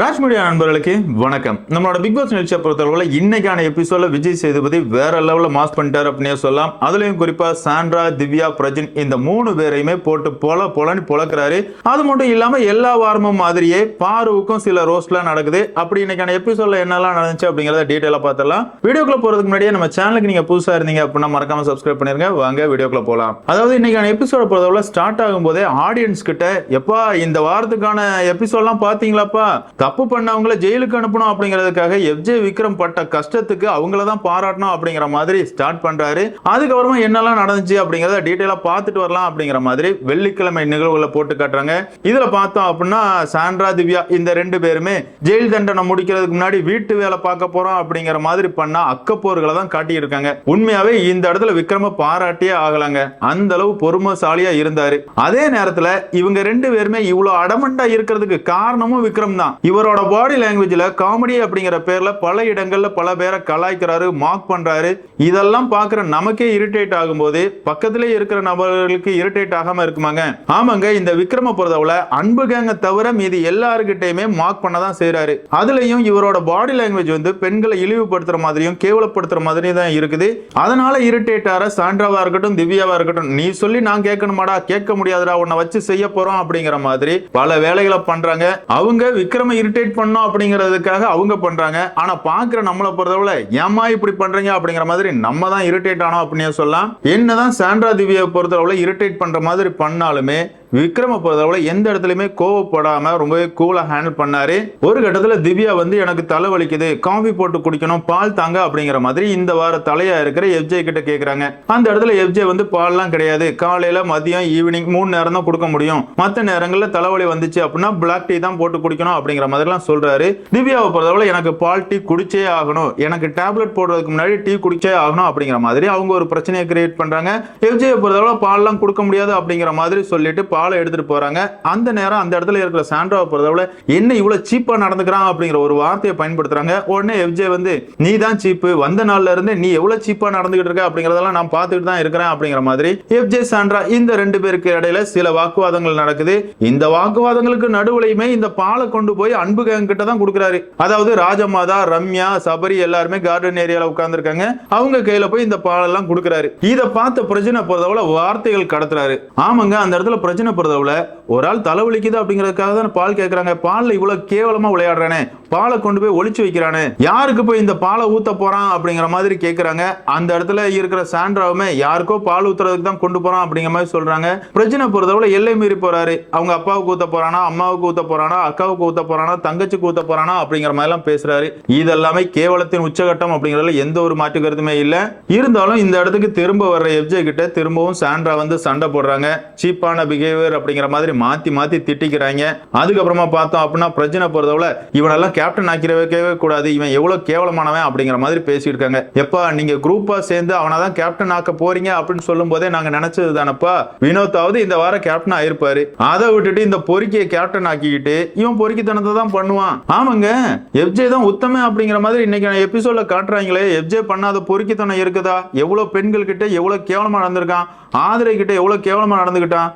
Raj media நண்பர்களுக்கு வணக்கம். நம்மளோட பிக் பாஸ் நிகழ்ச்சியை பொறுத்தளவில் இன்னைக்கான எபிசோட விஜய் சேதுபதி வேற லெவலில் மாஸ் பண்ணிட்டார் அப்படின்னே சொல்லலாம். அதுலயும் குறிப்பா சாண்ட்ரா திவ்யா பிரஜின் இந்த மூணு பேரையுமே போட்டு பொல பொலன்னு பொழக்கிறாரு அது மட்டும் இல்லாம எல்லா வாரமும் மாதிரியே பாருவுக்கும் சில ரோஸ்ட்லாம் நடக்குது. அப்படி இன்னைக்கான எபிசோட்ல என்னெல்லாம் நடந்துச்சு அப்படிங்கறத டீட்டெயிலாக பார்த்துடலாம். வீடியோக்குள்ள போறதுக்கு முன்னாடியே நம்ம சேனலுக்கு நீங்க புதுசா இருந்தீங்க அப்படின்னா மறக்காம சப்ஸ்கிரைப் பண்ணிருங்க. வாங்க வீடியோக்குள்ள போலாம். அதாவது இன்னைக்கான எபிசோட பொறுத்தளவில் ஸ்டார்ட் ஆகும்போதே ஆடியன்ஸ் கிட்ட எப்பா இந்த வாரத்துக்கான எபிசோட்லாம் பாத்தீங்களாப்பா தப்பு பண்ணவங்கள ஜெயிலுக்கு அனுப்பணும் அப்படிங்கிறதுக்காக எஃப்ஜே விக்ரம் பட்ட கஷ்டத்துக்கு அவங்கள தான் பாராட்டணும் அப்படிங்கிற மாதிரி ஸ்டார்ட் பண்றாரு. அதுக்கப்புறமா என்னெல்லாம் நடந்துச்சு அப்படிங்கிறத டீட்டெயிலா பார்த்துட்டு வரலாம் அப்படிங்கிற மாதிரி வெள்ளிக்கிழமை நிகழ்வுகளை போட்டு காட்டுறாங்க. இதுல பார்த்தோம் அப்படின்னா சாண்ட்ரா திவ்யா இந்த ரெண்டு பேருமே ஜெயில் தண்டனை முடிக்கிறதுக்கு முன்னாடி வீட்டு வேலை பார்க்க போறோம் அப்படிங்கிற மாதிரி பண்ணா அக்கப்போர்களை தான் காட்டியிருக்காங்க. உண்மையாவே இந்த இடத்துல விக்ரம பாராட்டியே ஆகலாங்க. அந்த அளவு பொறுமைசாலியா இருந்தாரு. அதே நேரத்துல இவங்க ரெண்டு பேருமே இவ்வளவு அடமண்டா இருக்கிறதுக்கு காரணமும் விக்ரம் தான் இவரோட பாடி லாங்குவேஜ்ல காமெடி அப்படிங்கிற பேர்ல பல இடங்களில் பல பேரை கலாய்க்கிறாரு மார்க் பண்றாரு. இதெல்லாம் பார்க்குற நமக்கே இரிட்டேட் ஆகும்போது பக்கத்திலே இருக்கிற நபர்களுக்கு இரிட்டேட் ஆகாம இருக்குமாங்க? ஆமாங்க இந்த விக்ரம பொறுத்தவரை அன்பு கேங்க தவிர மீதி எல்லாருக்கிட்டையுமே மார்க் பண்ண தான் செய்கிறாரு அதுலயும் இவரோட பாடி லாங்குவேஜ் வந்து பெண்களை இழிவுபடுத்துற மாதிரியும் கேவலப்படுத்துற மாதிரியும் தான் இருக்குது. அதனால இரிட்டேட் ஆகிற சாண்ட்ராவா இருக்கட்டும் திவ்யாவா இருக்கட்டும் நீ சொல்லி நான் கேட்கணுமாடா கேட்க முடியாதுடா உன்னை வச்சு செய்ய போறோம் அப்படிங்கிற மாதிரி பல வேலைகளை பண்றாங்க. அவங்க விக்ரம இரிட்டேட் பண்ணோம் அப்படிங்கிறதுக்காக அவங்க பண்றாங்க. ஆனா பாக்குற நம்மளை பொறுத்தவரை ஏமா இப்படி பண்றீங்க அப்படிங்கிற மாதிரி நம்ம தான் இரிட்டேட் ஆனோம் அப்படின்னு சொல்லலாம். என்னதான் சாண்ட்ரா திவ்யாவை பொறுத்தளவுல இரிட்டேட் பண்ற மாதிரி பண்ணாலுமே விக்ரம பொறுத்தளவுல எந்த இடத்துலயுமே கோவப்படாம ரொம்பவே கூலா ஹேண்டில் பண்ணாரு. ஒரு கட்டத்துல திவ்யா வந்து எனக்கு தலை வலிக்குது காஃபி போட்டு குடிக்கணும் பால் தாங்க அப்படிங்கிற மாதிரி இந்த வார தலையா இருக்கிற எஃப்ஜே கிட்ட கேக்குறாங்க. அந்த இடத்துல எஃப்ஜே வந்து பால்லாம் கிடையாது. காலையில மதியம் ஈவினிங் மூணு நேரம் தான் கொடுக்க முடியும். மற்ற நேரங்கள்ல தலைவலி வந்துச்சு அப்படின்னா பிளாக் டீ தான் போட்டு குடிக்கணும் அப்படிங்கிற மாதிரிலாம் சொல்றாரு. திவ்யாவை பொறுத்தவரை எனக்கு பால் டீ குடிச்சே ஆகணும். எனக்கு டேப்லெட் போடுறதுக்கு முன்னாடி டீ குடிச்சே ஆகணும் அப்படிங்கிற மாதிரி அவங்க ஒரு பிரச்சனையை கிரியேட் பண்றாங்க. எஃப்ஜே பொறுத்தவரை பால்லாம் கொடுக்க முடியாது அப்படிங்கிற மாதிரி சொல்லிட்டு ஆளை எடுத்துட்டு போறாங்க. அந்த நேரம் அந்த இடத்துல இருக்கிற சாண்ட்ராவை பொறுத்தவரை என்ன இவ்வளவு சீப்பா நடந்துக்கிறான் அப்படிங்கிற ஒரு வார்த்தையை பயன்படுத்துறாங்க. உடனே எஃப்ஜே வந்து நீ தான் சீப்பு வந்த நாள்ல இருந்து நீ எவ்வளவு சீப்பா நடந்துகிட்டு இருக்க? அப்படிங்கறதெல்லாம் நான் பார்த்துட்டு தான் இருக்கிறேன் அப்படிங்கிற மாதிரி எஃப்ஜே சாண்ட்ரா இந்த ரெண்டு பேருக்கு இடையில சில வாக்குவாதங்கள் நடக்குது. இந்த வாக்குவாதங்களுக்கு நடுவுலையுமே இந்த பாலை கொண்டு போய் அன்பு கிட்ட தான் கொடுக்குறாரு. அதாவது ராஜமாதா ரம்யா சபரி எல்லாருமே கார்டன் ஏரியால உட்கார்ந்துருக்காங்க. அவங்க கையில போய் இந்த பாலெல்லாம் கொடுக்குறாரு. இதை பார்த்த பிரச்சனை பொறுத்தவரை வார்த்தைகள் கடத்துறாரு. ஆமாங்க அந்த இடத்துல பிரச்சனை பொறுத்தவரை ஒரு ஆள் தலைவலிக்குது அப்படிங்கிறதுக்காக தான் பால் கேட்கறாங்க பால்ல இவ்வளவு கேவலமா விளையாடுறானே. பாலை கொண்டு போய் ஒழிச்சு வைக்கிறானே. யாருக்கு போய் இந்த பாலை ஊத்த போறான் அப்படிங்கிற மாதிரி கேட்குறாங்க அந்த இடத்துல இருக்கிற சாண்ட்ராவுமே யாருக்கோ பால் ஊத்துறதுக்கு தான் கொண்டு போறான் அப்படிங்கிற மாதிரி சொல்றாங்க. பிரச்சனை பொறுத்தவரை எல்லை மீறி போறாரு. அவங்க அப்பாவுக்கு ஊத்த போறானா அம்மாவுக்கு ஊத்த போறானா அக்காவுக்கு ஊத்த போறானா தங்கச்சிக்கு ஊத்த போறானா அப்படிங்கிற மாதிரி எல்லாம் பேசுறாரு. இதெல்லாமே கேவலத்தின் உச்சகட்டம் அப்படிங்கறதுல எந்த ஒரு மாற்று கருத்துமே இல்லை. இருந்தாலும் இந்த இடத்துக்கு திரும்ப வர்ற எஃப்ஜே கிட்ட திரும்பவும் சாண்ட்ரா வந்து சண்டை போடுறாங்க. சீப்பான பிஹேவியர் அப்படிங்கிற மாதிரி மாத்தி மாத்தி திட்டிக்கிறாங்க. அதுக்கப்புறமா பார்த்தோம் அப்படின்னா பிரச்சனை பொறுத்தவரை இவனெல்லாம் கேப்டன் ஆக்கிரவே கூடாது. இவன் எவ்வளவு கேவலமானவன் அப்படிங்கிற மாதிரி பேசியிருக்காங்க. எப்பா நீங்க குரூப்பா சேர்ந்து அவனை தான் கேப்டன் ஆக்க போறீங்க அப்படின்னு சொல்லும் போதே நாங்க நினைச்சது தானப்பா? வினோத்தாவது இந்த வாரம் கேப்டன் ஆயிருப்பாரு. அதை விட்டுட்டு இந்த பொறுக்கியை கேப்டன் ஆக்கிக்கிட்டு இவன் பொறுக்கித்தனத்தை தான் பண்ணுவான். ஆமாங்க. எஃப்ஜே தான் உத்தம அப்படிங்கிற மாதிரி இன்னைக்கு எபிசோட்ல காட்டுறாங்களே. எஃப்ஜே பண்ணாத பொறுக்கித்தனம் இருக்குதா? எவ்வளவு பெண்கள் கிட்ட எவ்வளவு கேவலமா நடந்திருக்கான்? ஆதரை கிட்ட எவ்வளவு கேவலமா நடந்துகிட்டான்?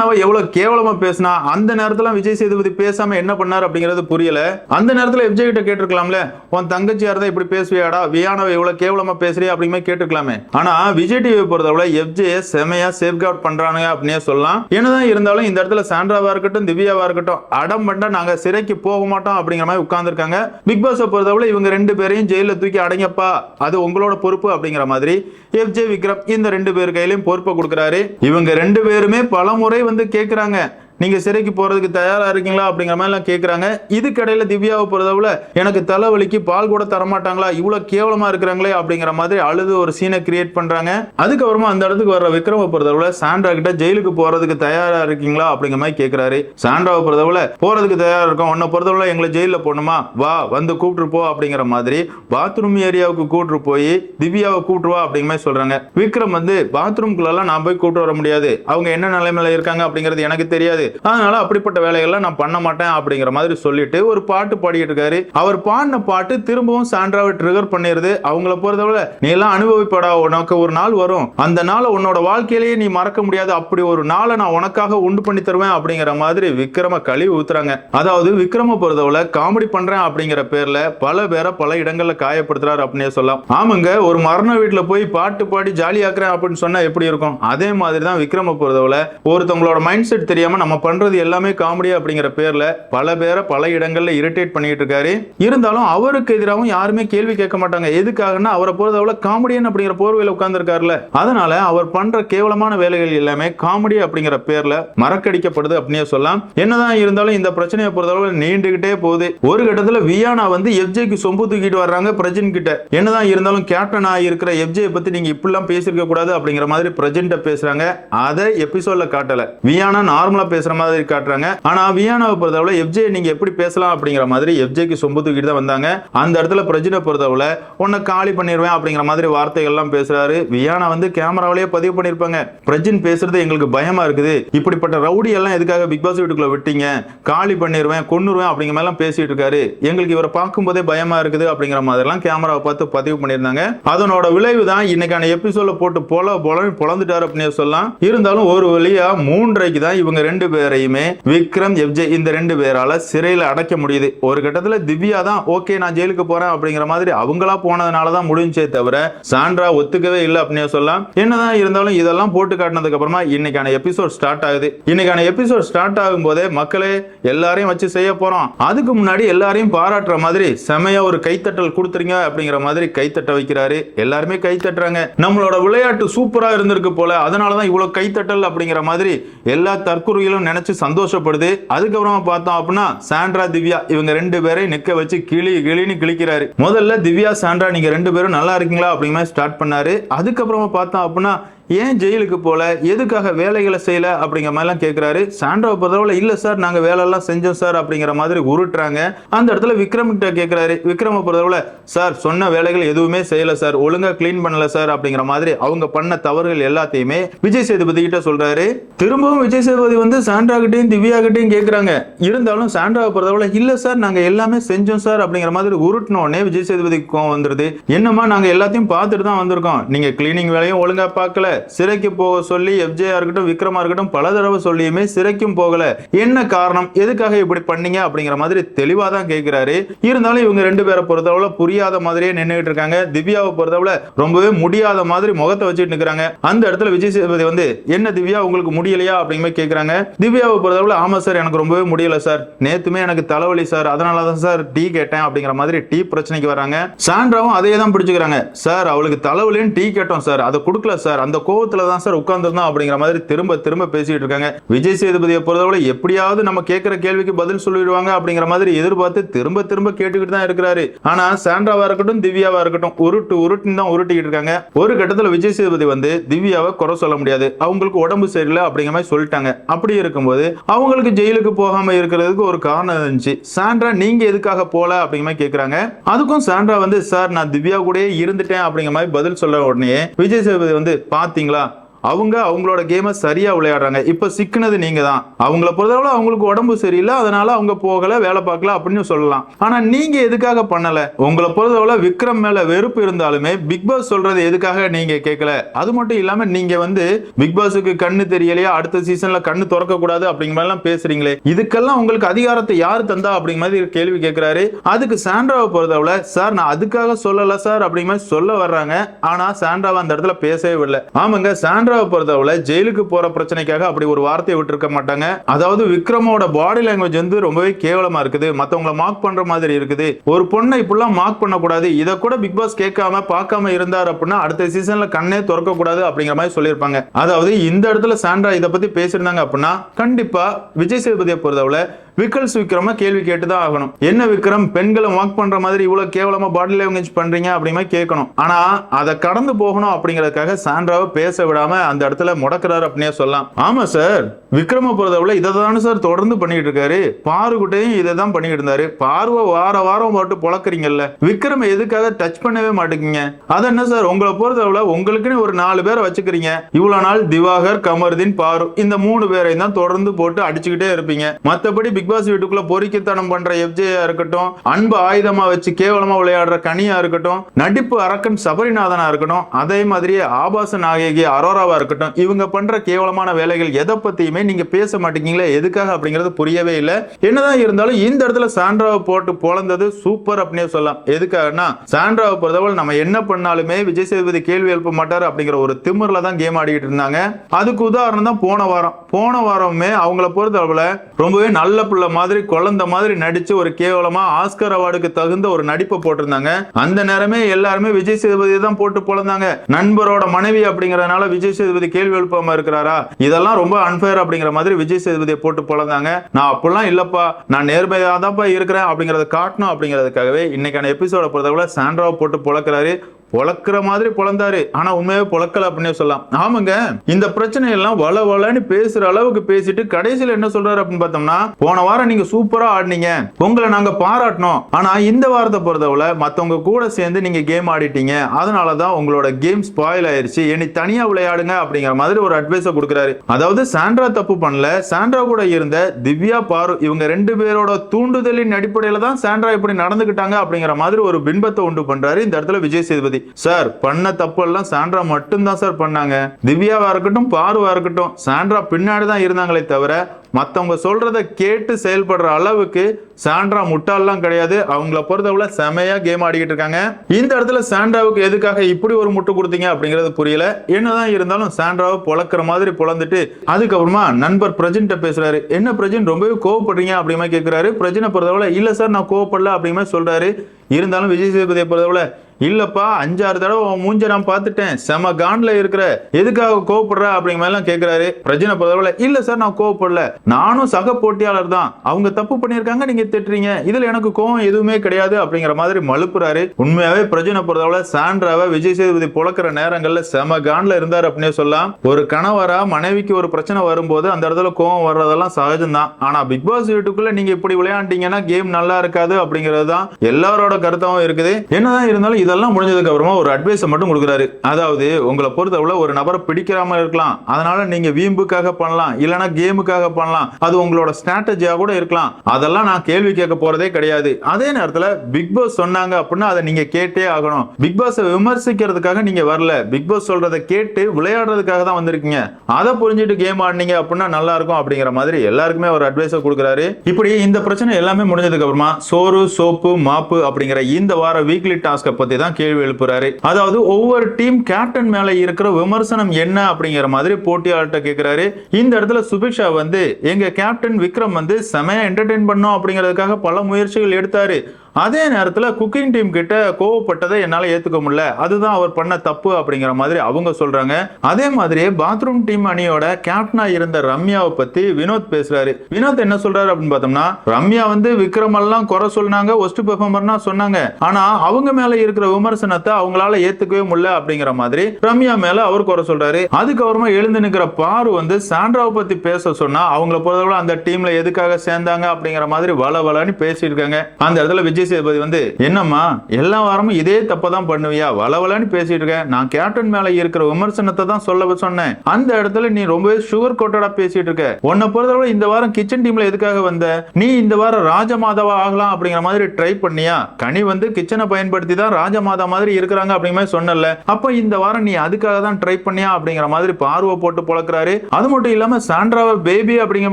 வியானாவை எவ்வளவு கேவலமா பேசினா அந்த நேரத்துல விஜய் சேதுபதி பேசாம என்ன பண்ணார் அப்படிங்கிறது புரியல. அந்த நேரத்துல விஜய் கிட்ட கேட்டிருக்கலாம்ல உன் தங்கச்சியார் தான் இப்படி பேசுவியாடா? வியானாவை எவ்வளவு கேவலமா பேசுறியா? அப்படிங்கிற கேட்டிருக்கலாமே. ஆனா விஜய் டிவி பொறுத்தவரை எஃப்ஜே செமையா சேஃப்கார்ட் பண்றானுங்க அப்படின்னே சொல்லலாம். என்னதான் இருந்தாலும் இந்த இடத்துல சாண்ட்ராவா இருக்கட்டும் திவ்யாவா இருக்கட்டும் அடம் பண்ணா நாங்க சிறைக்கு போக மாட்டோம் அப்படிங்கிற மாதிரி உட்கார்ந்துருக்காங்க. பிக் பாஸ் பொறுத்தவரை இவங்க ரெண்டு பேரையும் ஜெயில தூக்கி அடங்கப்பா அது உங்களோட பொறுப்பு அப்படிங்கிற மாதிரி எஃப்ஜே விக்ரம் இந்த ரெண்டு பேர் கையிலையும் பொறுப்பை கொடுக்குறாரு. இவங்க ரெண்டு பேருமே பல முறை வந்து கேட்குறாங்க நீங்க சிறைக்கு போறதுக்கு தயாரா இருக்கீங்களா அப்படிங்கிற மாதிரி எல்லாம் கேக்குறாங்க. இதுக்கடையில திவ்யாவை பொறுத்தவரை எனக்கு தலைவலிக்கு பால் கூட தரமாட்டாங்களா? இவ்வளவு கேவலமா இருக்கிறாங்களே அப்படிங்கிற மாதிரி அழுது ஒரு சீனை கிரியேட் பண்றாங்க. அதுக்கப்புறமா அந்த இடத்துக்கு வர்ற விக்ரம பொறுத்தவரை சாண்ட்ரா கிட்ட ஜெயிலுக்கு போறதுக்கு தயாரா இருக்கீங்களா அப்படிங்கிற மாதிரி கேட்குறாரு சாண்ட்ராவை பொறுத்தவரை போறதுக்கு தயாரா இருக்கும். உன்னை பொறுத்தவரை எங்களை ஜெயில போகணுமா வா வந்து கூப்பிட்டு போ அப்படிங்கிற மாதிரி பாத்ரூம் ஏரியாவுக்கு கூப்பிட்டு போய் திவ்யாவை கூப்பிட்டு வா அப்படிங்கிற மாதிரி சொல்றாங்க. விக்ரம் வந்து பாத்ரூம்குள்ள எல்லாம் நான் போய் கூப்பிட்டு வர முடியாது. அவங்க என்ன நிலைமையில இருக்காங்க? அப்படிங்கிறது எனக்கு தெரியாது. அதனால அப்படிப்பட்ட வேலைகள்லாம் நான் பண்ண மாட்டேன் அப்படிங்கிற மாதிரி சொல்லிட்டு ஒரு பாட்டு பாடிட்டு இருக்காரு. அவர் பாடின பாட்டு திரும்பவும் சாண்ட்ராவை ட்ரிகர் பண்ணிருது. அவங்கள பொறுத்தவரை நீ எல்லாம் அனுபவிப்படா உனக்கு ஒரு நாள் வரும். அந்த நாளை உன்னோட வாழ்க்கையிலேயே நீ மறக்க முடியாது. அப்படி ஒரு நாளை நான் உனக்காக உண்டு பண்ணி தருவேன் அப்படிங்கிற மாதிரி விக்ரம கழுவி ஊத்துறாங்க. அதாவது விக்ரம பொறுத்தவரை காமெடி பண்றேன் அப்படிங்கிற பேர்ல பல பேரை பல இடங்கள்ல காயப்படுத்துறாரு அப்படின்னே சொல்லலாம். ஆமாங்க ஒரு மரண வீட்டுல போய் பாட்டு பாடி ஜாலியாக்குறேன் அப்படின்னு சொன்னா எப்படி இருக்கும்? அதே மாதிரி தான் விக்ரம பொறுத்தவரை ஒருத்தவங்களோட மைண்ட் செட் தெரியாம நம்ம பண்றது எல்லாமே காமெடி அப்படிங்கிற பேர்ல பல பேரை பல இடங்கள்ல இரிட்டேட் பண்ணிட்டு இருக்காரு. இருந்தாலும் அவருக்கு எதிராகவும் யாருமே கேள்வி கேட்க மாட்டாங்க. எதுக்காகனா அவரை பொறுத்தவரை காமெடியன் அப்படிங்கிற போர்வையில உட்கார்ந்துருக்காருல அதனால அவர் பண்ற கேவலமான வேலைகள் எல்லாமே காமெடி அப்படிங்கிற பேர்ல மறக்கடிக்கப்படுது அப்படின்னே சொல்லலாம். என்னதான் இருந்தாலும் இந்த பிரச்சனையை பொறுத்தளவு நீண்டுகிட்டே போகுது. ஒரு கட்டத்துல வியானா வந்து எஃப்ஜேக்கு சொம்பு தூக்கிட்டு வர்றாங்க பிரஜின் கிட்ட. என்னதான் இருந்தாலும் கேப்டன் ஆகியிருக்கிற எஃப்ஜே பத்தி நீங்க இப்படிலாம் பேசிருக்க கூடாது அப்படிங்கிற மாதிரி பிரஜன்ட்ட பேசுறாங்க. அதை எபிசோட்ல காட்டல. வியானா நார்மலா பேசுற மாதிரி காட்டுறாங்க. ஆனா வியானாவை பொறுத்தவரை எஃப்ஜே நீங்க எப்படி பேசலாம் அப்படிங்கிற மாதிரி எஃப்ஜேக்கு சொம்பு தூக்கிட்டு தான் வந்தாங்க. அந்த இடத்துல பிரஜனை பொறுத்தவரை உன்னை காலி பண்ணிடுவேன் அப்படிங்கிற மாதிரி வார்த்தைகள்லாம் பேசுறாரு. வியானா வந்து கேமராவிலேயே பதிவு பண்ணிருப்பாங்க. பிரஜின் பேசுறது எங்களுக்கு பயமா இருக்குது. இப்படிப்பட்ட ரவுடி எல்லாம் எதுக்காக பிக் பாஸ் வீட்டுக்குள்ள விட்டீங்க? காலி பண்ணிடுவேன் கொன்னுருவேன் அப்படிங்கிற மாதிரி எல்லாம் பேசிட்டு இருக்காரு. எங்களுக்கு இவரை பார்க்கும்போதே பயமா இருக்குது அப்படிங்கிற மாதிரி எல்லாம் கேமராவை பார்த்து பதிவு பண்ணியிருந்தாங்க. அதனோட விளைவு தான் இன்னைக்கான எபிசோட போட்டு போல போல பொழந்துட்டாரு அப்படின்னு சொல்லலாம். இருந்தாலும் ஒரு வழியா மூன்றரைக்கு தான் இவங்க ரெண்டு பேரையுமே விக்ரம் எஃப்ஜே இந்த ரெண்டு பேரால சிறையில அடைக்க முடியுது. ஒரு கட்டத்துல திவ்யா தான் ஓகே நான் ஜெயிலுக்கு போறேன் அப்படிங்கிற மாதிரி அவங்களா போனதுனால தான் முடிஞ்சே தவிர சாண்ட்ரா ஒத்துக்கவே இல்லை அப்படின்னு சொல்லலாம். என்னதான் இருந்தாலும் இதெல்லாம் போட்டு காட்டினதுக்கு அப்புறமா இன்னைக்கான எபிசோட் ஸ்டார்ட் ஆகுது. இன்னைக்கான எபிசோட் ஸ்டார்ட் ஆகும் போதே மக்களே எல்லாரையும் வச்சு செய்ய போறோம். அதுக்கு முன்னாடி எல்லாரையும் பாராட்டுற மாதிரி செமையா ஒரு கைத்தட்டல் கொடுத்துறீங்க அப்படிங்கிற மாதிரி கைத்தட்ட வைக்கிறாரு. எல்லாருமே கை தட்டுறாங்க நம்மளோட விளையாட்டு சூப்பரா இருந்திருக்கு போல அதனாலதான் இவ்வளவு கைத்தட்டல் அப்படிங்கிற மாதிரி எல்லா தற்குறிகளும் நினைச்சு சந்தோஷப்படுது. அதுக்கப்புறமா பார்த்தோம் அப்படின்னா சாண்ட்ரா திவ்யா இவங்க ரெண்டு பேரை நிக்க வச்சு கிளி கிளின்னு கிழிக்கிறாரு. முதல்ல திவ்யா சாண்ட்ரா நீங்க ரெண்டு பேரும் நல்லா இருக்கீங்களா அப்படிங்கிற மாதிரி ஸ்டார்ட் பண்ணாரு. அதுக்கப்புறமா பார்த்தோம் அப்படின்னா ஏன் ஜெயிலுக்கு போல? எதுக்காக வேலைகளை செய்யல? அப்படிங்கிற மாதிரிலாம் கேட்குறாரு. சாண்ட்ராவை பொறுத்தவரை இல்லை சார் நாங்கள் வேலையெல்லாம் செஞ்சோம் சார் அப்படிங்கிற மாதிரி உருட்டுறாங்க. அந்த இடத்துல விக்ரம் கிட்ட கேட்குறாரு. விக்ரம பொறுத்தவரை சார் சொன்ன வேலைகள் எதுவுமே செய்யல சார். ஒழுங்காக க்ளீன் பண்ணல சார் அப்படிங்கிற மாதிரி அவங்க பண்ண தவறுகள் எல்லாத்தையுமே விஜய் சேதுபதி கிட்ட சொல்கிறாரு திரும்பவும் விஜய் சேதுபதி வந்து சாண்ட்ரா கிட்டையும் திவ்யா கிட்டையும் கேட்குறாங்க. இருந்தாலும் சாண்ட்ராவை பொறுத்தவரை இல்லை சார் நாங்கள் எல்லாமே செஞ்சோம் சார் அப்படிங்கிற மாதிரி உருட்டினோடனே விஜய் சேதுபதி கோவம் வந்துருது. என்னம்மா நாங்கள் எல்லாத்தையும் பார்த்துட்டு தான் வந்திருக்கோம். நீங்கள் க்ளீனிங் வேலையும் ஒழுங்காக பார்க்கல. சிறைக்கு போக சொல்லி எஃப்ஜேஆர் இருக்கட்டும் விக்ரமா இருக்கட்டும் பல தடவை சொல்லியுமே சிறைக்கும் போகல. என்ன காரணம்? எதுக்காக இப்படி பண்ணீங்க? அப்படிங்கிற மாதிரி தெளிவா தான் கேட்கிறாரு இருந்தாலும் இவங்க ரெண்டு பேரை பொறுத்தவரை புரியாத மாதிரியே நின்றுட்டு இருக்காங்க. திவ்யாவை பொறுத்தவரை ரொம்பவே முடியாத மாதிரி முகத்தை வச்சுட்டு நிக்கிறாங்க. அந்த இடத்துல விஜய் சேதுபதி வந்து என்ன திவ்யா உங்களுக்கு முடியலையா? அப்படிங்கிற கேட்கிறாங்க கேட்கறாங்க திவ்யாவை பொறுத்தவரை ஆமா சார் எனக்கு ரொம்பவே முடியல சார். நேத்துமே எனக்கு தலைவலி சார். அதனால தான் சார் டீ கேட்டேன். அப்படிங்கிற மாதிரி டீ பிரச்சனைக்கு வராங்க. சாண்ட்ராவும் அதே தான் பிடிச்சுக்கிறாங்க. சார் அவளுக்கு தலைவலின்னு டீ கேட்டோம் சார். அதை கொடுக்கல சார். அந்த கோவத்துல தான் சார் உட்கார்ந்துருந்தோம் அப்படிங்கிற மாதிரி திரும்ப திரும்ப பேசிட்டு இருக்காங்க. விஜய் சேதுபதியை பொறுத்தவரை எப்படியாவது நம்ம கேட்கிற கேள்விக்கு பதில் சொல்லிடுவாங்க அப்படிங்கிற மாதிரி எதிர்பார்த்து திரும்ப திரும்ப கேட்டுக்கிட்டு தான் இருக்கிறாரு. ஆனா சாண்ட்ராவா இருக்கட்டும் திவ்யாவா இருக்கட்டும் உருட்டு உருட்டுன்னு தான் உருட்டிக்கிட்டு இருக்காங்க. ஒரு கட்டத்துல விஜய் சேதுபதி வந்து திவ்யாவை குறை சொல்ல முடியாது. அவங்களுக்கு உடம்பு சரியில்லை அப்படிங்கிற மாதிரி சொல்லிட்டாங்க. அப்படி இருக்கும்போது அவங்களுக்கு ஜெயிலுக்கு போகாம இருக்கிறதுக்கு ஒரு காரணம் இருந்துச்சு. சாண்ட்ரா நீங்க எதுக்காக போல அப்படிங்கிற மாதிரி கேட்கிறாங்க அதுக்கும் சாண்ட்ரா வந்து சார் நான் திவ்யா கூடயே இருந்துட்டேன் அப்படிங்கிற மாதிரி பதில் சொல்ல உடனே விஜய் சேதுபதி வந்து பார்த்து பார்த்தீங்களா? அவங்க அவங்களோட கேமை சரியாக விளையாடுறாங்க. இப்போ சிக்கினது நீங்கள் தான் அவங்கள பொறுத்தளவில் அவங்களுக்கு உடம்பு சரியில்லை அதனால அவங்க போகலை வேலை பார்க்கல அப்படின்னு சொல்லலாம். ஆனால் நீங்கள் எதுக்காக பண்ணலை? உங்களை பொறுத்தளவில் விக்ரம் மேலே வெறுப்பு இருந்தாலுமே பிக் பாஸ் எதுக்காக நீங்கள் கேட்கல? அது மட்டும் இல்லாமல் நீங்கள் வந்து பிக் பாஸுக்கு கண்ணு தெரியலையா? அடுத்த சீசனில் கண்ணு திறக்கக்கூடாது அப்படிங்கிற மாதிரிலாம் பேசுகிறீங்களே இதுக்கெல்லாம் உங்களுக்கு அதிகாரத்தை யார் தந்தா அப்படிங்கிற மாதிரி கேள்வி கேட்குறாரு. அதுக்கு சாண்ட்ராவை பொறுத்தளவில் சார் நான் அதுக்காக சொல்லலை சார் அப்படிங்கிற மாதிரி சொல்ல வர்றாங்க. ஆனால் சாண்ட்ராவை அந்த இடத்துல பேசவே இல்லை ஆமாங்க சாண்ட்ரா சாண்ட்ராவை பொறுத்தவரை ஜெயிலுக்கு போற பிரச்சனைக்காக அப்படி ஒரு வார்த்தையை விட்டுருக்க மாட்டாங்க. அதாவது விக்ரமோட பாடி லாங்குவேஜ் வந்து ரொம்பவே கேவலமா இருக்குது. மத்தவங்களை மார்க் பண்ற மாதிரி இருக்குது. ஒரு பொண்ணை இப்படிலாம் மார்க் பண்ணக்கூடாது. இதை கூட பிக் பாஸ் கேட்காம பார்க்காம இருந்தார் அப்படின்னா அடுத்த சீசன்ல கண்ணே திறக்க கூடாது அப்படிங்கிற மாதிரி சொல்லியிருப்பாங்க. அதாவது இந்த இடத்துல சாண்ட்ரா இதை பத்தி பேசியிருந்தாங்க அப்படின்னா கண்டிப்பா விஜய் சேதுபதியை பொறுத்தவரை விக்கல்ஸ் விக்ரம கேள்வி கேட்டுதான் ஆகணும். என்ன விக்ரம்? பெண்களை வாக் பண்ற மாதிரி இவ்வளவு கேவலமா பாடி லாங்குவேஜ் பண்றீங்க அப்படிமா கேட்கணும். ஆனா அதை கடந்து போகணும் அப்படிங்கறதுக்காக சாண்ட்ராவை பேச விடாம அந்த இடத்துல முடக்கிறாரு அப்படின்னே சொல்லலாம். ஆமா சார் விக்ரம பொறுத்தவரை இதை தானே சார் தொடர்ந்து பண்ணிட்டு இருக்காரு? பாருகிட்டையும் இதை தான் பண்ணிட்டு இருந்தாரு. பார்வை வார வாரம் போட்டு பொழக்கிறீங்கல்ல. விக்ரம் எதுக்காக டச் பண்ணவே மாட்டேங்குங்க? அது என்ன சார்? உங்களை பொறுத்தவரை உங்களுக்குன்னு ஒரு நாலு பேரை வச்சுக்கிறீங்க. இவ்வளவு நாள் திவாகர் கமருதீன் பாரு இந்த மூணு பேரையும் தான் தொடர்ந்து போட்டு அடிச்சுக்கிட்டே இருப்பீங்க. மத்தபடி பிக் பாஸ் வீட்டுக்குள்ள பொறிக்கத்தனம் பண்ற எஃப்ஜேயா இருக்கட்டும் அன்பு ஆயுதமா வச்சு கேவலமா விளையாடுற கனியா இருக்கட்டும் நடிப்பு அரக்கன் சபரிநாதனா இருக்கட்டும் அதே மாதிரியே ஆபாச நாயகி அரோராவா இருக்கட்டும் இவங்க பண்ற கேவலமான வேலைகள் எதை பத்தியுமே நீங்க பேச மாட்டேங்கீங்களே எதுக்காக அப்படிங்கிறது புரியவே இல்லை. என்னதான் இருந்தாலும் இந்த இடத்துல சாண்ட்ராவை போட்டு பொழந்தது சூப்பர் அப்படின்னு சொல்லலாம். எதுக்காகனா சாண்ட்ராவை பொறுத்தவரை நம்ம என்ன பண்ணாலுமே விஜய் சேதுபதி கேள்வி எழுப்ப மாட்டாரு அப்படிங்கிற ஒரு திமிர்ல தான் கேம் ஆடிக்கிட்டு இருந்தாங்க. அதுக்கு உதாரணம் தான் போன வாரம். போன வாரமே அவங்கள பொறுத்தளவுல ரொம்பவே நல்ல பிள்ளை மாதிரி குழந்தை மாதிரி நடிச்சு ஒரு கேவலமா ஆஸ்கர் அவார்டுக்கு தகுந்த ஒரு நடிப்பை போட்டிருந்தாங்க. அந்த நேரமே எல்லாருமே விஜய் சேதுபதி தான் போட்டு பொழந்தாங்க நண்பரோட மனைவி அப்படிங்கறதுனால விஜய் சேதுபதி கேள்வி எழுப்பாம இருக்கிறாரா? இதெல்லாம் ரொம்ப அன்பேர் அப்படிங்கிற மாதிரி விஜய் சேதுபதியை போட்டு பொழந்தாங்க நான் அப்படிலாம் இல்லப்பா. நான் நேர்மையாக தான்ப்பா இருக்கிறேன் அப்படிங்கறத காட்டணும் அப்படிங்கிறதுக்காகவே இன்னைக்கான எபிசோட பொறுத்தவரை சாண்ட்ராவை போட்டு பொழக்கிறாரு பொழக்கிற மாதிரி பொழந்தாரு ஆனா உண்மையாவே பொழக்கல அப்படின்னே சொல்லலாம். ஆமாங்க இந்த பிரச்சனை எல்லாம் வள வளன்னு பேசுற அளவுக்கு பேசிட்டு கடைசியில என்ன சொல்றாரு அப்படின்னு பார்த்தோம்னா போன வாரம் நீங்க சூப்பரா ஆடினீங்க. உங்களை நாங்க பாராட்டினோம். ஆனா இந்த வாரத்தை பொறுத்தவரை மத்தவங்க கூட சேர்ந்து நீங்க கேம் ஆடிட்டீங்க. அதனாலதான் உங்களோட கேம் ஸ்பாயில் ஆயிருச்சு. இனி தனியா விளையாடுங்க அப்படிங்கிற மாதிரி ஒரு அட்வைஸை கொடுக்குறாரு. அதாவது சாண்ட்ரா தப்பு பண்ணல. சாண்ட்ரா கூட இருந்த திவ்யா பாரு இவங்க ரெண்டு பேரோட தூண்டுதலின் அடிப்படையில தான் சாண்ட்ரா இப்படி நடந்துக்கிட்டாங்க அப்படிங்கிற மாதிரி ஒரு பின்பத்தை உண்டு பண்றாரு இந்த இடத்துல விஜய் சேதுபதி. சார் பண்ண தப்பெல்லாம் சாண்ட்ரா மட்டும்தான் சார் பண்ணாங்க. திவ்யாவா இருக்கட்டும் பார்வா இருக்கட்டும் சாண்ட்ரா பின்னாடி தான் இருந்தாங்களே தவிர மத்தவங்க சொல்றத கேட்டு செயல்படுற அளவுக்கு சாண்ட்ரா முட்டாளெல்லாம் கிடையாது. அவங்கள பொறுத்தவரை செமையா கேம் ஆடிக்கிட்டு இருக்காங்க. இந்த இடத்துல சாண்ட்ராவுக்கு எதுக்காக இப்படி ஒரு முட்டு கொடுத்தீங்க அப்படிங்கிறது புரியல. என்னதான் இருந்தாலும் சாண்ட்ராவை பொழக்கிற மாதிரி பொழந்துட்டு அதுக்கப்புறமா நண்பர் பிரஜின்ட்ட பேசுறாரு. என்ன பிரஜின் ரொம்பவே கோவப்படுறீங்க அப்படிமா கேட்கிறாரு பிரஜினை பொறுத்தவரை இல்ல சார் நான் கோவப்படல அப்படிமா சொல்றாரு. இருந்தாலும் விஜய் சேதுபதியை பொறுத்தவரை இல்லப்பா அஞ்சாறு தடவை உன் மூஞ்ச நான் பார்த்துட்டேன். செம கான்ல இருக்கிற எதுக்காக கோவப்படுற அப்படிங்கிற மாதிரிலாம் கேட்கிறாரு பிரஜனை பொறுத்தவரை இல்ல சார் நான் கோவப்படல. நானும் சக போட்டியாளர் தான். அவங்க தப்பு பண்ணியிருக்காங்க நீங்க திட்டுறீங்க. இதுல எனக்கு கோவம் எதுவுமே கிடையாது அப்படிங்கிற மாதிரி மழுப்புறாரு. உண்மையாவே பிரஜனை பொறுத்தவரை சாண்ட்ராவை விஜய் சேதுபதி புழக்கிற நேரங்கள்ல செம கான்ல இருந்தார் அப்படின்னே சொல்லலாம். ஒரு கணவரா மனைவிக்கு ஒரு பிரச்சனை வரும்போது அந்த இடத்துல கோவம் வர்றதெல்லாம் சகஜம்தான். ஆனா பிக் பாஸ் வீட்டுக்குள்ள நீங்க இப்படி விளையாண்டீங்கன்னா கேம் நல்லா இருக்காது அப்படிங்கிறது தான் எல்லாரோட கருத்தாவும் இருக்குது. என்னதான் இருந்தாலும் இதெல்லாம் முடிஞ்சதுக்கு அப்புறமா ஒரு அட்வைஸை மட்டும் கொடுக்குறாரு. அதாவது உங்களை பொறுத்தவரை ஒரு நபரை பிடிக்காம இருக்கலாம். அதனால நீங்க வீம்புக்காக பண்ணலாம். இல்லைன்னா கேமுக்காக பண்ணலாம். அது உங்களோட ஸ்ட்ராட்டஜியா கூட இருக்கலாம். அதெல்லாம் நான் கேள்வி கேட்க போறதே கிடையாது. அதே நேரத்துல பிக் பாஸ் சொன்னாங்க அப்படின்னா அதை நீங்க கேட்டே ஆகணும். பிக் பாஸை விமர்சிக்கிறதுக்காக நீங்க வரல. பிக் பாஸ் சொல்றதை கேட்டு விளையாடுறதுக்காக தான் வந்திருக்கீங்க. அதை புரிஞ்சுட்டு கேம் ஆடினீங்க அப்படின்னா நல்லா இருக்கும் அப்படிங்கிற மாதிரி எல்லாருக்குமே ஒரு அட்வைஸை கொடுக்குறாரு. இப்படி இந்த பிரச்சனை எல்லாமே முடிஞ்சதுக்கு அப்புறமா சோறு சோப்பு மாப்பு அப்படிங்கிற இந்த வார வீக்லி டாஸ்கை பத்தி தான் கேள்வி எழுப்புறாரு. அதாவது ஒவ்வொரு டீம் கேப்டன் மேல இருக்கிற விமர்சனம் என்ன அப்படிங்கிற மாதிரி போட்டியாளர்கிட்ட கேட்கிறாரு இந்த இடத்துல சுபிக்ஷா வந்து எங்க கேப்டன் விக்ரம் வந்து செமையா என்டர்டெயின் பண்ணோம் அப்படிங்கிறதுக்காக பல முயற்சிகள் எடுத்தாரு. அதே நேரத்துல குக்கிங் டீம் கிட்ட கோவப்பட்டதை என்னால ஏத்துக்க முடியல. அதுதான் அவர் பண்ண தப்பு அப்படிங்கிற மாதிரி அவங்க சொல்றாங்க. அதே மாதிரி பாத்ரூம் டீம் அணியோட கேப்டனா இருந்த ரம்யாவை பத்தி வினோத் பேசுறாரு. வினோத் என்ன சொல்றாரு அப்படின்னு பார்த்தோம்னா ரம்யா வந்து விக்ரம் எல்லாம் குறை சொன்னாங்க ஒஸ்ட் பெர்ஃபார்மர்னா சொன்னாங்க. ஆனா அவங்க மேல இருக்கிற விமர்சனத்தை அவங்களால ஏத்துக்கவே முடியல அப்படிங்கிற மாதிரி ரம்யா மேல அவர் குறை சொல்றாரு. அதுக்கப்புறமா எழுந்து நிக்கிற பாரு வந்து சாண்ட்ராவை பத்தி பேச சொன்னா அவங்கள பொறுத்தவரை அந்த டீம்ல எதுக்காக சேர்ந்தாங்க அப்படிங்கிற மாதிரி வள வளன்னு பேசியிருக்காங்க. அந்த இடத்துல விஜய் சேதுபதி வந்து என்னம்மா எல்லா வாரமும் இதே தப்பை தான் பண்ணுவியா? வளவலன்னு பேசிட்டு இருக்க. நான் கேப்டன் மேல இருக்கிற விமர்சனத்தை தான் சொல்ல சொன்னேன். அந்த இடத்துல நீ ரொம்பவே சுகர் கோட்டடா பேசிட்டு இருக்க. உன்னை பொறுத்தவரை இந்த வாரம் கிச்சன் டீம்ல எதுக்காக வந்த? நீ இந்த வாரம் ராஜமாதாவா ஆகலாம் அப்படிங்கிற மாதிரி ட்ரை பண்ணியா? கனி வந்து கிச்சனை பயன்படுத்தி தான் ராஜமாதா மாதிரி இருக்கிறாங்க அப்படிங்கிற மாதிரி சொன்னல அப்ப இந்த வாரம் நீ அதுக்காக தான் ட்ரை பண்ணியா? அப்படிங்கிற மாதிரி பார்வை போட்டு பழக்கிறாரு. அது மட்டும் இல்லாம சாண்ட்ராவை பேபி அப்படிங்கிற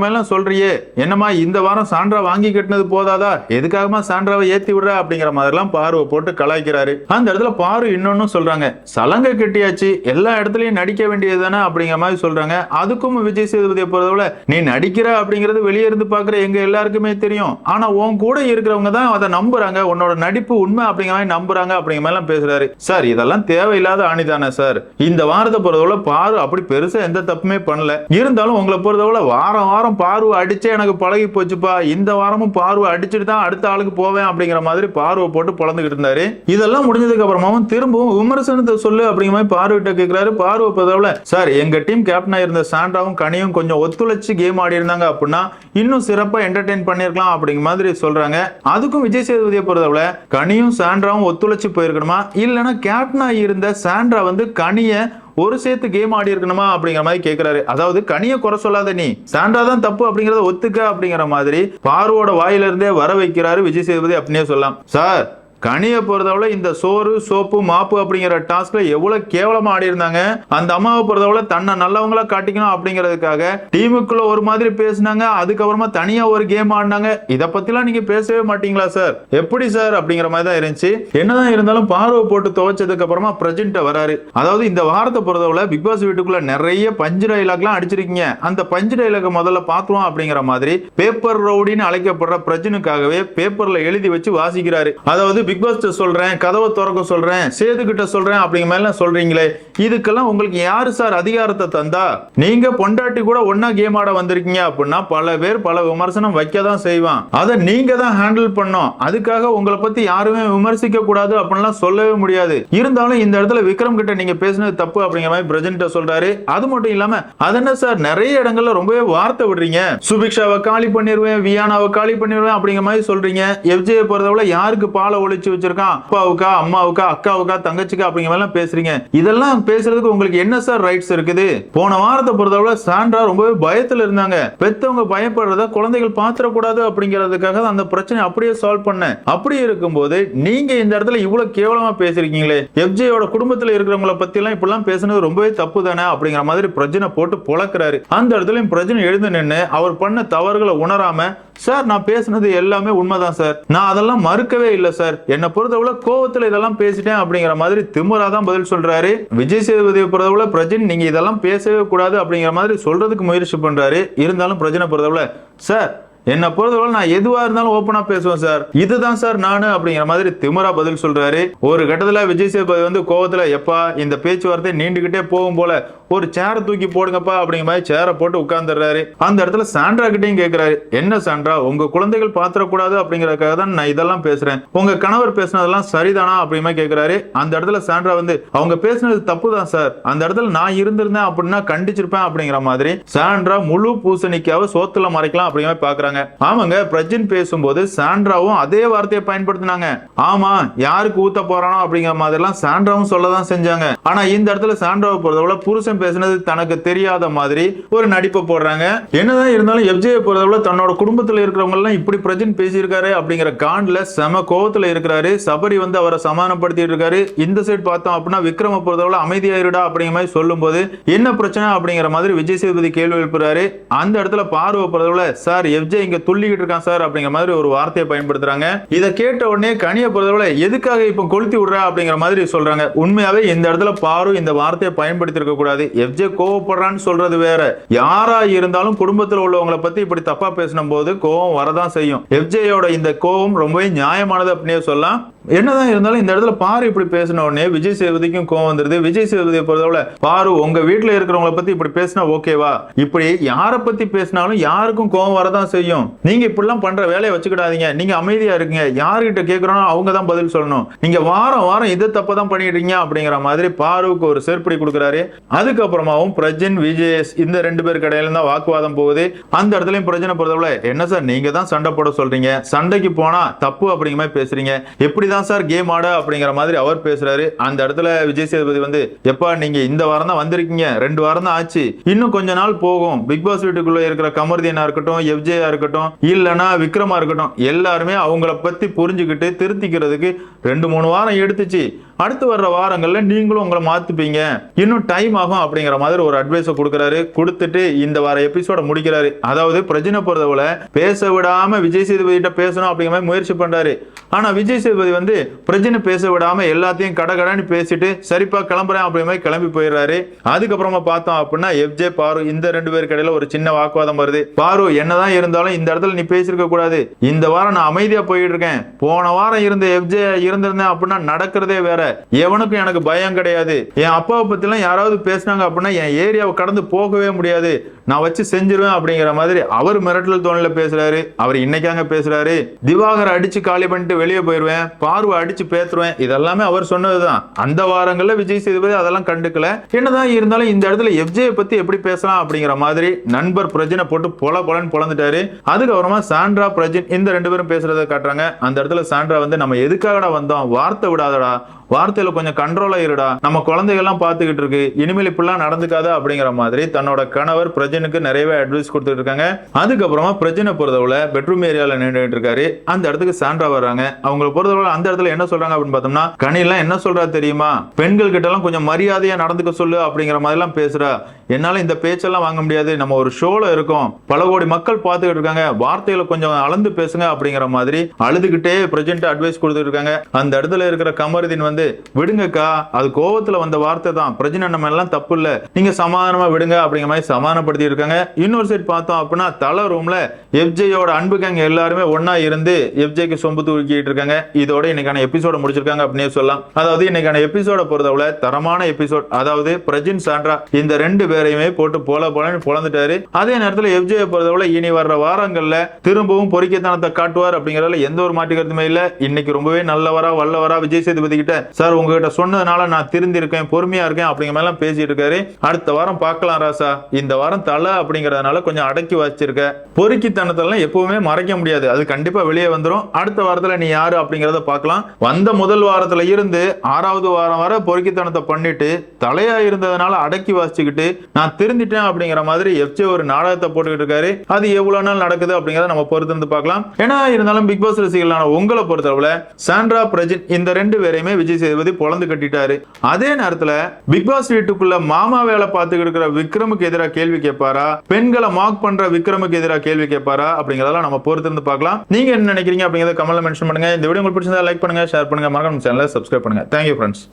மாதிரி எல்லாம் சொல்றியே. என்னம்மா இந்த வாரம் சாண்ட்ரா வாங்கி கட்டினது போதாதா? எதுக்காகமா சாண்ட்ராவை ஏத்தி விடுற அப்படிங்கிற மாதிரிலாம் பார்வை போட்டு கலாய்க்கிறாரு. அந்த இடத்துல பாரு இன்னொன்னு சொல்றாங்க. சலங்கை கட்டியாச்சு. எல்லா இடத்துலயும் நடிக்க வேண்டியது தானே அப்படிங்கிற மாதிரி சொல்றாங்க. அதுக்கும் விஜய் சேதுபதியை பொறுத்தவரை நீ நடிக்கிற அப்படிங்கிறது வெளியே இருந்து பாக்குற எங்க எல்லாருக்குமே தெரியும். ஆனா உன் கூட இருக்கிறவங்க தான் அதை நம்புறாங்க. உன்னோட நடிப்பு உண்மை அப்படிங்கிற மாதிரி நம்புறாங்க அப்படி அப்படிங்கிற மாதிரிலாம் பேசுறாரு. சார் இதெல்லாம் தேவையில்லாத ஆணிதானே சார். இந்த வாரத்தை பொறுத்தவரை பாரு அப்படி பெருசா எந்த தப்புமே பண்ணல. இருந்தாலும் உங்களை பொறுத்தவரை வாரம் வாரம் பார்வை அடிச்சே எனக்கு பழகி போச்சுப்பா. இந்த வாரமும் பார்வை அடிச்சுட்டு தான் அடுத்த ஆளுக்கு போவேன் அப்படிங்கிற மாதிரி பார்வை போட்டு பொழந்துகிட்டு இருந்தாரு. இதெல்லாம் முடிஞ்சதுக்கு அப்புறமாவும் திரும்பவும் விமர்சனத்தை சொல்லு அப்படிங்கிற மாதிரி பார்வையிட்ட கேட்கிறாரு பார்வை பொறுத்தவரை சார் எங்க டீம் கேப்டனா இருந்த சாண்டாவும் கனியும் கொஞ்சம் ஒத்துழைச்சு கேம் ஆடி இருந்தாங்க அப்படின்னா இன்னும் சிறப்பா என்டர்டெயின் பண்ணிருக்கலாம் அப்படிங்கிற மாதிரி சொல்றாங்க. அதுக்கும் விஜய் சேதுபதியை பொறுத்தவரை கனியும் சாண்ட்ராவும் ஒத்துழைச்சு போயிருக்கணுமா? இல்லைன்னா கேப்டனா இருந்த சாண்ட்ரா வந்து கனியை ஒரு சேர்த்து கேம் ஆடி இருக்கணுமா அப்படிங்கிற மாதிரி கேட்கிறாரு அதாவது கனிய குறை சொல்லாத நீ. சாண்டா தான் தப்பு அப்படிங்கறத ஒத்துக்க அப்படிங்கிற மாதிரி பார்வோட வாயிலிருந்தே வர வைக்கிறாரு விஜய் சேதுபதி அப்படின்னே சொல்லலாம். சார் கனியை பொறுத்தவரை இந்த சோறு சோப்பு மாப்பு அப்படிங்கிற டாஸ்க்ல எவ்வளவு கேவலமா ஆடி இருந்தாங்க அந்த அம்மாவை பொறுத்தவரை தன்னை நல்லவங்களா காட்டிக்கணும் அப்படிங்கிறதுக்காக டீமுக்குள்ள ஒரு மாதிரி பேசினாங்க. அதுக்கப்புறமா தனியா ஒரு கேம் ஆடினாங்க. இத பத்திலாம் நீங்க பேசவே மாட்டீங்களா சார் எப்படி சார் அப்படிங்கிற மாதிரி தான் இருந்துச்சு. என்னதான் இருந்தாலும் பார்வை போட்டு துவைச்சதுக்கு அப்புறமா பிரஜென்ட் வராரு. அதாவது இந்த வாரத்தை பொறுத்தவரை பிக் பாஸ் வீட்டுக்குள்ள நிறைய பஞ்சு டைலாக்லாம் அடிச்சிருக்கீங்க. அந்த பஞ்சு டைலாக் முதல்ல பாத்துருவோம் அப்படிங்கிற மாதிரி பேப்பர் ரவுடின்னு அழைக்கப்படுற பிரஜனுக்காகவே பேப்பர்ல எழுதி வச்சு வாசிக்கிறாரு. அதாவது பிக் பாஸ்கிட்ட சொல்கிறேன் கதவை திறக்க சொல்கிறேன் சேது கிட்ட சொல்றேன் அப்படிங்கிற மாதிரிலாம் சொல்கிறீங்களே இதுக்கெல்லாம் உங்களுக்கு யாரு சார் அதிகாரத்தை தந்தா? நீங்க பொண்டாட்டி கூட ஒன்னா கேம் ஆட வந்திருக்கீங்க அப்படின்னா பல பேர் பல விமர்சனம் வைக்க தான் செய்வான். அதை நீங்க தான் ஹேண்டில் பண்ணும் அதுக்காக உங்களை பத்தி யாருமே விமர்சிக்க கூடாது அப்படின்லாம் சொல்லவே முடியாது. இருந்தாலும் இந்த இடத்துல விக்ரம் கிட்ட நீங்க பேசினது தப்பு அப்படிங்கிற மாதிரி பிரஜன்ட்ட சொல்றாரு. அது மட்டும் இல்லாம அது என்ன சார் நிறைய இடங்கள்ல ரொம்பவே வார்த்தை விடுறீங்க. சுபிக்ஷாவை காலி பண்ணிடுவேன் வியானாவை காலி பண்ணிடுவேன் அப்படிங்கிற மாதிரி சொல்றீங்க. எஃப்ஜே பொறுத்தவரை யாருக்கு பாலை ஒழிச்சு வச்சிருக்கான்? அப்பாவுக்கா அம்மாவுக்கா அக்காவுக்கா தங்கச்சிக்கா அப்படிங்கிற மாதிரிலாம் பேசுறீங்க. இதெல்லாம் பேசுறதுக்கு உங்களுக்கு என்ன சார் ரைட்ஸ் இருக்குது? போன வாரத்தை பொறுத்தவரை சாண்ட்ரா ரொம்பவே பயத்துல இருந்தாங்க. பெத்தவங்க பயப்படுறத குழந்தைகள் பாத்திரக்கூடாது அப்படிங்கிறதுக்காக அந்த பிரச்சனை அப்படியே சால்வ் பண்ணேன். அப்படி இருக்கும்போது நீங்க இந்த இடத்துல இவ்வளவு கேவலமா பேசிருக்கீங்களே எஃப்ஜேயோட குடும்பத்துல இருக்கிறவங்கள பத்தி எல்லாம் இப்படிலாம் பேசுனது ரொம்பவே தப்பு தானே அப்படிங்கிற மாதிரி பிரச்சனை போட்டு பொழக்கிறாரு. அந்த இடத்துலயும் பிரச்சனை எழுந்து நின்று அவர் பண்ண தவறுகளை உணராம சார் நான் பேசுனது எல்லாமே உண்மைதான் சார். நான் அதெல்லாம் மறுக்கவே இல்லை சார். என்னை பொறுத்தவரை கோவத்துல இதெல்லாம் பேசிட்டேன் அப்படிங்கிற மாதிரி திமுறா தான் பதில் சொல்றாரு. விஜய் சேதுபதியை பொறுத்தவரை பிரஜின் நீங்க இதெல்லாம் பேசவே கூடாது அப்படிங்கிற மாதிரி சொல்றதுக்கு முயற்சி பண்றாரு. இருந்தாலும் பிரஜனை பொறுத்தவரை சார் என்னை பொறுத்தவரை நான் எதுவா இருந்தாலும் ஓப்பனா பேசுவேன் சார். இதுதான் சார் நானு அப்படிங்கிற மாதிரி திமுறா பதில் சொல்றாரு. ஒரு கட்டத்துல விஜய் சேதுபதி வந்து கோவத்துல எப்பா இந்த பேச்சுவார்த்தை நீண்டுகிட்டே போகும் போல. ஒரு சேரை தூக்கி போடுங்கப்பா அப்படிங்கிற மாதிரி சேரை போட்டு உட்கார்ந்துடுறாரு. அந்த இடத்துல சாண்ட்ரா கிட்டையும் கேட்கிறாரு என்ன சாண்ட்ரா உங்க குழந்தைகள் பாத்திரக்கூடாது? அப்படிங்கறதுக்காக தான் நான் இதெல்லாம் பேசுறேன். உங்க கணவர் பேசுனதெல்லாம் சரிதானா? அப்படிமா கேட்கிறாரு அந்த இடத்துல சாண்ட்ரா வந்து அவங்க பேசுனது தப்பு தான் சார். அந்த இடத்துல நான் இருந்திருந்தேன் அப்படின்னா கண்டிச்சிருப்பேன். அப்படிங்கிற மாதிரி சாண்ட்ரா முழு பூசணிக்காவை சோத்துல மறைக்கலாம் அப்படிங்கிற மாதிரி பாக்குறாங்க. ஆமாங்க பிரஜின் பேசும்போது சாண்ட்ராவும் அதே வார்த்தையை பயன்படுத்தினாங்க. ஆமா யாருக்கு ஊத்த போறானோ அப்படிங்கிற மாதிரிலாம் சாண்ட்ராவும் சொல்லதான் செஞ்சாங்க. ஆனா இந்த இடத்துல சாண்ட்ராவை பொறுத்தவரை புருஷன் பேசுனது தனக்கு தெரியாத மாதிரி ஒரு நடிப்பை போடுறாங்க. என்னதான் இருந்தாலும் எஃப்ஜே பொறுத்தவரை தன்னோட குடும்பத்தில் இருக்கிறவங்க எல்லாம் இப்படி பிரஜின் பேசியிருக்காரு அப்படிங்கிற காண்ட்ல செம கோவத்துல இருக்கிறாரு. சபரி வந்து அவரை சமாதானப்படுத்திட்டு இருக்காரு. இந்த சைடு பார்த்தோம் அப்படின்னா விக்ரம பொறுத்தவரை அமைதியாயிருடா அப்படிங்கிற மாதிரி சொல்லும்போது என்ன பிரச்சனை அப்படிங்கிற மாதிரி விஜய் சேதுபதி கேள்வி எழுப்புறாரு. அந்த இடத்துல பார்வை பொறுத்தவரை சார் எஃப்ஜே இங்க துள்ளிக்கிட்டு இருக்கான் சார் அப்படிங்கிற மாதிரி ஒரு வார்த்தையை பயன்படுத்துறாங்க. இதை கேட்ட உடனே கனியை பொறுத்தவரை எதுக்காக இப்ப கொளுத்தி விடுறா அப்படிங்கிற மாதிரி சொல்றாங்க. உண்மையாவே இந்த இடத்துல பாரு இந்த வார்த்தையை பயன்படுத்தி இருக்க கூடாது எஃப்ஜே கோவப்படுறான்னு சொல்றது வேற. யாரா இருந்தாலும் குடும்பத்தில் உள்ளவங்களை பத்தி இப்படி தப்பா பேசின போது கோவம் வரதான் செய்யும். எஃப்ஜேயோட இந்த கோவம் ரொம்பவே நியாயமானது அப்படின்னே சொல்லலாம். என்னதான் இருந்தாலும் இந்த இடத்துல பாரு இப்படி பேசின உடனே விஜய் சேதுபதிக்கும் கோவம் வந்துருது. விஜய் சேதுபதியை பொறுத்தவரை பாரு உங்க வீட்டுல இருக்கிறவங்கள பத்தி இப்படி பேசினா ஓகேவா இப்படி யாரை பத்தி பேசினாலும் யாருக்கும் கோவம் வரதான் செய்யும். நீங்க இப்படிலாம் பண்ற வேலையை வச்சுக்கிடாதீங்க. நீங்க அமைதியா இருக்கீங்க யாருகிட்ட கேட்கறோம் அவங்க தான் பதில் சொல்லணும். நீங்க வாரம் வாரம் இதை தப்பு தான் பண்ணிடுறீங்க அப்படிங்கிற மாதிரி பாருவுக்கு ஒரு செருப்படி கொடுக்குறாரு. அதுக்கப்புறமாவும் பிரஜன் விஜயஸ் இந்த ரெண்டு பேர் கடையில தான் வாக்குவாதம் போகுது. அந்த இடத்துலயும் பிரஜனை பொறுத்தவரை என்ன சார் நீங்க தான் சண்டை போட சொல்றீங்க? சண்டைக்கு போனா தப்பு அப்படிங்கிற மாதிரி பேசுறீங்க. எப்படிதான் சார் கேம் ஆட அப்படிங்கிற மாதிரி அவர் பேசுறாரு. அந்த இடத்துல விஜய் சேதுபதி வந்து எப்பா நீங்க இந்த வாரம் தான் வந்திருக்கீங்க. ரெண்டு வாரம் தான் ஆச்சு. இன்னும் கொஞ்ச நாள் போகும். பிக் பாஸ் வீட்டுக்குள்ள இருக்கிற கமர்தீனா இருக்கட்டும் எஃப்ஜேயா இருக்கட்டும் இல்லனா விக்ரமா இருக்கட்டும் எல்லாருமே அவங்கள பத்தி புரிஞ்சுக்கிட்டு திருத்திக்கிறதுக்கு ரெண்டு மூணு வாரம் எடுத்துச்சு. அடுத்து வர்ற வாரங்கள்ல நீங்களும் உங்களை மாத்துப்பீங்க. இன்னும் டைம் ஆகும் அப்படிங்கிற மாதிரி ஒரு அட்வைஸை கொடுக்குறாரு. கொடுத்துட்டு இந்த வார எபிசோட முடிக்கிறாரு. அதாவது பிரச்சனை பொறுத்தவரை பேச விடாம விஜய் சேதுபதி கிட்ட பேசணும் அப்படிங்கிற மாதிரி முயற்சி பண்றாரு. ஆனா விஜய் சேதுபதி வந்து வந்து பிரஜனை பேச விடாம எல்லாத்தையும் கடகடன்னு பேசிட்டு சரிப்பா கிளம்புறேன் அப்படிங்கிற மாதிரி கிளம்பி போயிடுறாரு. அதுக்கப்புறமா பார்த்தோம் அப்படின்னா எஃப்ஜே பாரு இந்த ரெண்டு பேருக்கு இடையில ஒரு சின்ன வாக்குவாதம் வருது. பாரு என்னதான் இருந்தாலும் இந்த இடத்துல நீ பேசியிருக்க கூடாது. இந்த வாரம் நான் அமைதியா போயிட்டு இருக்கேன். போன வாரம் இருந்த எஃப்ஜே இருந்திருந்தேன் அப்படின்னா நடக்கிறதே வேற. எவனுக்கும் எனக்கு பயம் கிடையாது. என் அப்பாவை பத்திலாம் யாராவது பேசினாங்க அப்படின்னா என் ஏரியாவை கடந்து போகவே முடியாது. நான் வச்சு செஞ்சிருவேன் அப்படிங்கிற மாதிரி அவர் மிரட்டல் தோணில பேசுறாரு. அவர் இன்னைக்காங்க பேசுறாரு. திவாகர் அடிச்சு காலி பண்ணிட்டு வெளியே போயிருவேன். பார்வை அடிச்சு பேத்துருவேன். இதெல்லாமே அவர் சொன்னதுதான். அந்த வாரங்கள்ல விஜய் சேதுபதி அதெல்லாம் கண்டுக்கல. என்னதான் இருந்தாலும் இந்த இடத்துல எஃப்ஜே பத்தி எப்படி பேசலாம் அப்படிங்கிற மாதிரி நண்பர் பிரஜனை போட்டு பொல பொலன்னு பொழந்துட்டாரு அதுக்கப்புறமா சாண்ட்ரா பிரஜின் இந்த ரெண்டு பேரும் பேசுறதை காட்டுறாங்க. அந்த இடத்துல சாண்ட்ரா வந்து நம்ம எதுக்காகடா வந்தோம்? வார்த்தை விடாதடா. வார்த்தையில கொஞ்சம் கண்ட்ரோலா இருடா. நம்ம குழந்தைகள்லாம் பார்த்துக்கிட்டு இருக்கு. இனிமேல் இப்படிலாம் நடந்துக்காத அப்படிங்கிற மாதிரி தன்னோட கணவர் பிரஜனுக்கு நிறையவே அட்வைஸ் கொடுத்துட்டு இருக்காங்க. அதுக்கப்புறமா பிரஜனை பொறுத்தவரை பெட்ரூம் ஏரியால நின்றுட்டு இருக்காரு. அந்த இடத்துக்கு சாண்ட்ரா வர்றாங்க. அவங்களை பொறுத்தவரை அந்த இடத்துல என்ன சொல்றாங்க அப்படின்னு பார்த்தோம்னா கனிலாம் என்ன சொல்றா தெரியுமா? பெண்கள் கிட்ட எல்லாம் கொஞ்சம் மரியாதையா நடந்துக்க சொல்லு அப்படிங்கிற மாதிரி எல்லாம் பேசுறா. என்னால இந்த பேச்செல்லாம் வாங்க முடியாது. நம்ம ஒரு ஷோல இருக்கோம். பல கோடி மக்கள் பார்த்துக்கிட்டு இருக்காங்க. வார்த்தைகளை கொஞ்சம் அளந்து பேசுங்க அப்படிங்கிற மாதிரி அழுதுகிட்டே பிரஜென்ட் அட்வைஸ் கொடுத்துட்டு இருக்காங்க. அந்த இடத்துல இருக்கிற கமருதீன் வந்து விடுங்கக்கா அது கோவத்தில் வந்த வார்த்தை தான். பிரஜனை நம்ம எல்லாம் தப்பு இல்ல நீங்க சமாதானமா விடுங்க அப்படிங்கிற மாதிரி சமாதானப்படுத்தி இருக்காங்க இன்னொரு சைட் பார்த்தோம் அப்படின்னா தலை ரூம்ல எஃப்ஜேயோட அன்பு கேங் எல்லாருமே ஒன்றா இருந்து எஃப்ஜேக்கு சொம்பு தூக்கிட்டு இருக்காங்க. இதோட இன்னைக்கான எபிசோட முடிச்சிருக்காங்க அப்படின்னே சொல்லலாம். அதாவது இன்னைக்கான எபிசோட பொறுத்தவரை தரமான எபிசோட் அதாவது பிரஜின் சாண்ட்ரா இந்த ரெண்டு பேரையுமே போட்டு போல போலன்னு பொழந்துட்டாரு அதே நேரத்தில் எஃப்ஜே பொறுத்தவரை இனி வர்ற வாரங்கள்ல திரும்பவும் பொறிக்கத்தனத்தை காட்டுவார் அப்படிங்கறதுல எந்த ஒரு மாற்று கருத்துமே இல்ல. இன்னைக்கு ரொம்பவே நல்லவரா வல்லவரா விஜய் சேதுபதி கிட்ட சார் உங்ககிட்ட சொன்னதுனால நான் திருந்திருக்கேன் பொறுமையா இருக்கேன் அப்படிங்கிற மாதிரி எல்லாம் பேசிட்டு இருக்காரு. அடுத்த வாரம் பார்க்கலாம் ராசா. இந்த வாரம் தலை அப்படிங்கறதுனால கொஞ்சம் அடக்கி வச்சிருக்க. பொறுக்கித்தனத்தெல்லாம் எப்பவுமே மறைக்க முடியாது. அது கண்டிப்பா வெளியே வந்துரும். அடுத்த வாரத்துல நீ யாரு அப்படிங்கிறத பார்க்கலாம். வந்த முதல் வாரத்துல இருந்து ஆறாவது வாரம் வர பொறுக்கித்தனத்தை பண்ணிட்டு தலையா இருந்ததுனால அடக்கி வாசிச்சுக்கிட்டு நான் திருந்திட்டேன் அப்படிங்கிற மாதிரி எஃப்ஜே ஒரு நாடகத்தை போட்டுக்கிட்டு இருக்காரு. அது எவ்வளவு நாள் நடக்குது அப்படிங்கிறத நம்ம பொறுத்து இருந்து பார்க்கலாம். ஏன்னா இருந்தாலும் பிக் பாஸ் ரசிகர்களான உங்களை பொறுத்தளவுல சாண்ட்ரா பிரஜின் இந்த ரெண்டு பேரையுமே விஜய் சேதுபதி பொழந்து கட்டிட்டாரு. அதே நேரத்துல பிக் பாஸ் வீட்டுக்குள்ள மாமா வேலை பார்த்துக்கிட்டு இருக்கிற விக்ரமுக்கு எதிராக கேள்வி கேட்பாரா? பெண்களை மார்க் பண்ற விக்ரமுக்கு எதிராக கேள்வி கேட்பாரா? அப்படிங்கறதெல்லாம் நம்ம பொறுத்திருந்து பார்க்கலாம். நீங்க என்ன நினைக்கிறீங்க அப்படிங்கறத கமெண்ட்ல மென்ஷன் பண்ணுங்க. இந்த வீடியோ உங்களுக்கு பிடிச்சிருந்தா லைக் பண்ணுங்க ஷேர் பண்ணுங்க. மறக்காம சேனலை சப்ஸ்கிரைப் பண்ணுங்க. Thank you friends